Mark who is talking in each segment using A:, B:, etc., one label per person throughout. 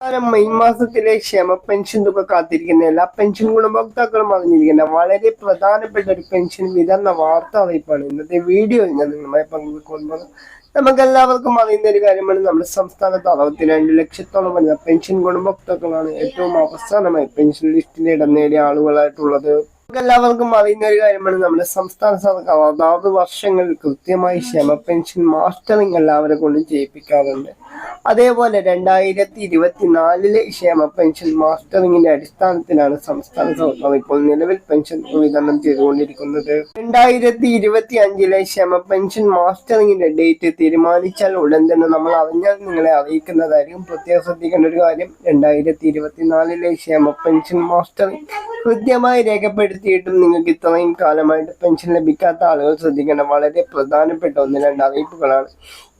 A: കാരണം മെയ് മാസത്തിലെ ക്ഷേമ പെൻഷൻ തുക കാത്തിരിക്കുന്ന എല്ലാ പെൻഷൻ ഗുണഭോക്താക്കളും അറിഞ്ഞിരിക്കുന്ന വളരെ പ്രധാനപ്പെട്ട ഒരു പെൻഷൻ വിതരണ വാർത്ത അറിയിപ്പാണ്. ഇന്നത്തെ വീഡിയോ ഞാൻ നിങ്ങളുമായി പങ്കുവെക്കുന്നത് നമുക്ക് എല്ലാവർക്കും അറിയുന്ന ഒരു കാര്യമാണ്. നമ്മുടെ സംസ്ഥാനത്ത് അറുപത്തിരണ്ട് ലക്ഷത്തോളം വരുന്ന പെൻഷൻ ഗുണഭോക്താക്കളാണ് ഏറ്റവും അവസാനമായി പെൻഷൻ ലിസ്റ്റിൽ ഇടം നേടിയ ആളുകളായിട്ടുള്ളത്. എല്ലാവർക്കും അറിയുന്ന ഒരു കാര്യമാണ് നമ്മുടെ സംസ്ഥാന സർക്കാർ അതാത് വർഷങ്ങളിൽ കൃത്യമായി ക്ഷമ പെൻഷൻ മാസ്റ്ററിങ് എല്ലാവരെ കൊണ്ടും ചെയ്യിപ്പിക്കാറുണ്ട്. അതേപോലെ രണ്ടായിരത്തി ഇരുപത്തിനാലിലെ ക്ഷേമ പെൻഷൻ മാസ്റ്ററിങ്ങിന്റെ അടിസ്ഥാനത്തിലാണ് സംസ്ഥാന സർക്കാർ ഇപ്പോൾ നിലവിൽ പെൻഷൻ വിതരണം ചെയ്തുകൊണ്ടിരിക്കുന്നത്. രണ്ടായിരത്തി ഇരുപത്തി അഞ്ചിലെ ക്ഷേമ പെൻഷൻ മാസ്റ്ററിങ്ങിന്റെ ഡേറ്റ് തീരുമാനിച്ചാൽ ഉടൻ തന്നെ നമ്മൾ അറിഞ്ഞാൽ നിങ്ങളെ അറിയിക്കുന്നതായിരിക്കും. പ്രത്യേകം ശ്രദ്ധിക്കേണ്ട ഒരു കാര്യം രണ്ടായിരത്തി ഇരുപത്തിനാലിലെ ക്ഷേമ പെൻഷൻ മാസ്റ്ററിങ് കൃത്യമായി രേഖപ്പെടുത്തിയിട്ടും നിങ്ങൾക്ക് ഇത്രയും കാലമായിട്ട് പെൻഷൻ ലഭിക്കാത്ത ആളുകൾ ശ്രദ്ധിക്കേണ്ട വളരെ പ്രധാനപ്പെട്ട ഒന്ന് രണ്ട് അറിയിപ്പുകളാണ്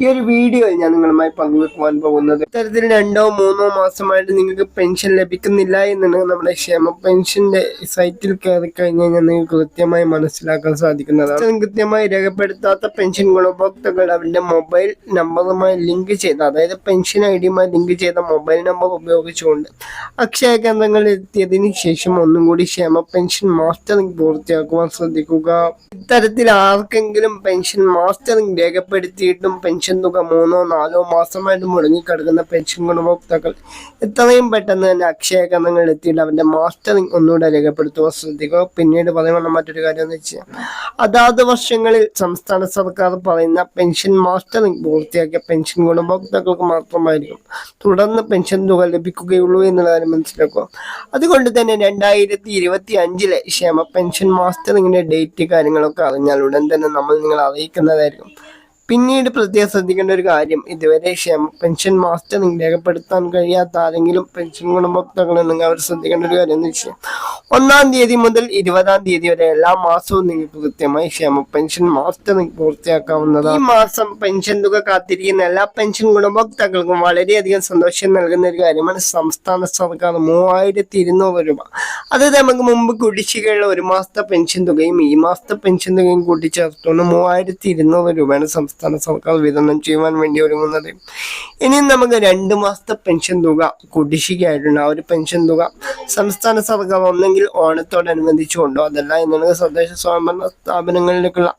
A: ഈ ഒരു വീഡിയോയിൽ ഞാൻ നിങ്ങളുമായി പങ്കുവെക്കുവാൻ പോകുന്നത്. ഇത്തരത്തിൽ രണ്ടോ മൂന്നോ മാസമായിട്ട് നിങ്ങൾക്ക് പെൻഷൻ ലഭിക്കുന്നില്ല എന്നുണ്ടെങ്കിൽ നമ്മുടെ ക്ഷേമ പെൻഷന്റെ സൈറ്റിൽ കയറി കഴിഞ്ഞ് കഴിഞ്ഞാൽ നിങ്ങൾക്ക് കൃത്യമായി മനസ്സിലാക്കാൻ സാധിക്കുന്നതാണ്. കൃത്യമായി രേഖപ്പെടുത്താത്ത പെൻഷൻ ഗുണഭോക്താക്കൾ അവരുടെ മൊബൈൽ നമ്പറുമായി ലിങ്ക് ചെയ്ത അതായത് പെൻഷൻ ഐ ഡിയുമായി ലിങ്ക് ചെയ്ത മൊബൈൽ നമ്പർ ഉപയോഗിച്ചുകൊണ്ട് അക്ഷയ കേന്ദ്രങ്ങളിൽ എത്തിയതിനു ശേഷം ഒന്നും ക്ഷേമ പെൻഷൻ മാസ്റ്ററിംഗ് പൂർത്തിയാക്കുവാൻ ശ്രദ്ധിക്കുക. ഇത്തരത്തിൽ ആർക്കെങ്കിലും പെൻഷൻ മാസ്റ്ററിംഗ് രേഖപ്പെടുത്തിയിട്ടും പെൻഷൻ തുക മൂന്നോ നാലോ മാസമായിട്ട് മുടങ്ങിക്കിടക്കുന്ന പെൻഷൻ ഗുണഭോക്താക്കൾ എത്രയും പെട്ടെന്ന് തന്നെ അക്ഷയ കേന്ദ്രങ്ങളിൽ എത്തിയിട്ട് അവന്റെ മാസ്റ്ററിംഗ് ഒന്നുകൂടെ രേഖപ്പെടുത്തുവാൻ ശ്രദ്ധിക്കുക. പിന്നീട് പറയുന്ന മറ്റൊരു കാര്യം എന്ന് വെച്ചാൽ അതാത് വർഷങ്ങളിൽ സംസ്ഥാന സർക്കാർ പറയുന്ന പെൻഷൻ മാസ്റ്ററിംഗ് പൂർത്തിയാക്കിയ പെൻഷൻ ഗുണഭോക്താക്കൾക്ക് മാത്രമായിരിക്കും തുടർന്ന് പെൻഷൻ തുക ലഭിക്കുകയുള്ളൂ എന്നുള്ള കാര്യം മനസ്സിലാക്കുക. അതുകൊണ്ട് തന്നെ രണ്ടായിരത്തി ഇരുപത്തി അഞ്ചിലെ ക്ഷേമ പെൻഷൻ മാസ്റ്ററിങ്ങിന്റെ ഡേറ്റ് കാര്യങ്ങളൊക്കെ അറിഞ്ഞാൽ ഉടൻ തന്നെ നമ്മൾ നിങ്ങളെ അറിയിക്കുന്നതായിരിക്കും. പിന്നീട് പ്രത്യേകം ശ്രദ്ധിക്കേണ്ട ഒരു കാര്യം ഇതുവരെ ക്ഷേമ പെൻഷൻ മാസ്റ്ററിംഗ് രേഖപ്പെടുത്താൻ കഴിയാത്ത ആരെങ്കിലും പെൻഷൻ ഗുണഭോക്താക്കളുണ്ടെങ്കിൽ അവർ ശ്രദ്ധിക്കേണ്ട ഒരു കാര്യം എന്ന് വെച്ചാൽ ഒന്നാം തീയതി മുതൽ ഇരുപതാം തീയതി വരെ എല്ലാ മാസവും നിങ്ങൾക്ക് കൃത്യമായി ക്ഷേമ പെൻഷൻ മാസ്റ്ററിംഗ് പൂർത്തിയാക്കാവുന്നതാണ്. ഈ മാസം പെൻഷൻ തുക കാത്തിരിക്കുന്ന എല്ലാ പെൻഷൻ ഗുണഭോക്താക്കൾക്കും വളരെയധികം സന്തോഷം നൽകുന്ന ഒരു കാര്യമാണ് സംസ്ഥാന സർക്കാർ മൂവായിരത്തി ഇരുന്നൂറ് രൂപ. അത് നമുക്ക് മുമ്പ് കുടിശ്ശികയുള്ള ഒരു മാസത്തെ പെൻഷൻ തുകയും ഈ മാസത്തെ പെൻഷൻ തുകയും കൂട്ടിച്ചേർത്തുകൊണ്ട് മൂവായിരത്തി ഇരുന്നൂറ് രൂപയാണ് സംസ്ഥാന സർക്കാർ വിതരണം ചെയ്യുവാൻ വേണ്ടി ഒരുങ്ങുന്നത്. ഇനി നമുക്ക് രണ്ട് മാസത്തെ പെൻഷൻ തുക കുടിശ്ശികയായിട്ടുണ്ട് ആ ഒരു പെൻഷൻ തുക സംസ്ഥാന സർക്കാർ ഒന്നെങ്കിൽ ഓണത്തോടനുബന്ധിച്ചുകൊണ്ടോ അതല്ല എന്നുള്ളത് സ്വദേശ സ്വയംഭരണ സ്ഥാപനങ്ങളിലേക്കുള്ള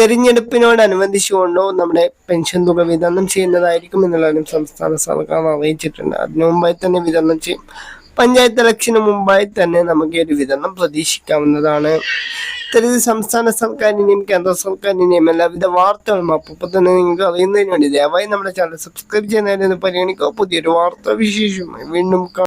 A: തെരഞ്ഞെടുപ്പിനോടനുബന്ധിച്ചുകൊണ്ടോ നമ്മുടെ പെൻഷൻ തുക വിതരണം ചെയ്യുന്നതായിരിക്കും എന്നുള്ളതും സംസ്ഥാന സർക്കാർ അറിയിച്ചിട്ടുണ്ട്. അതിനു മുമ്പായി തന്നെ വിതരണം ചെയ്യും. പഞ്ചായത്ത് ഇലക്ഷന് മുമ്പായി തന്നെ നമുക്ക് ഒരു വിതരണം പ്രതീക്ഷിക്കാവുന്നതാണ്. ഇത്തരത്തിൽ സംസ്ഥാന സർക്കാരിനെയും കേന്ദ്ര സർക്കാരിനെയും എല്ലാവിധ വാർത്തകളും അപ്പോൾ തന്നെ നിങ്ങൾക്ക് അറിയുന്നതിന് വേണ്ടി ദയവായി നമ്മുടെ ചാനൽ സബ്സ്ക്രൈബ് ചെയ്യുന്നതിന് പരിഗണിക്കുക. പുതിയൊരു വാർത്താ വിശേഷമായി വീണ്ടും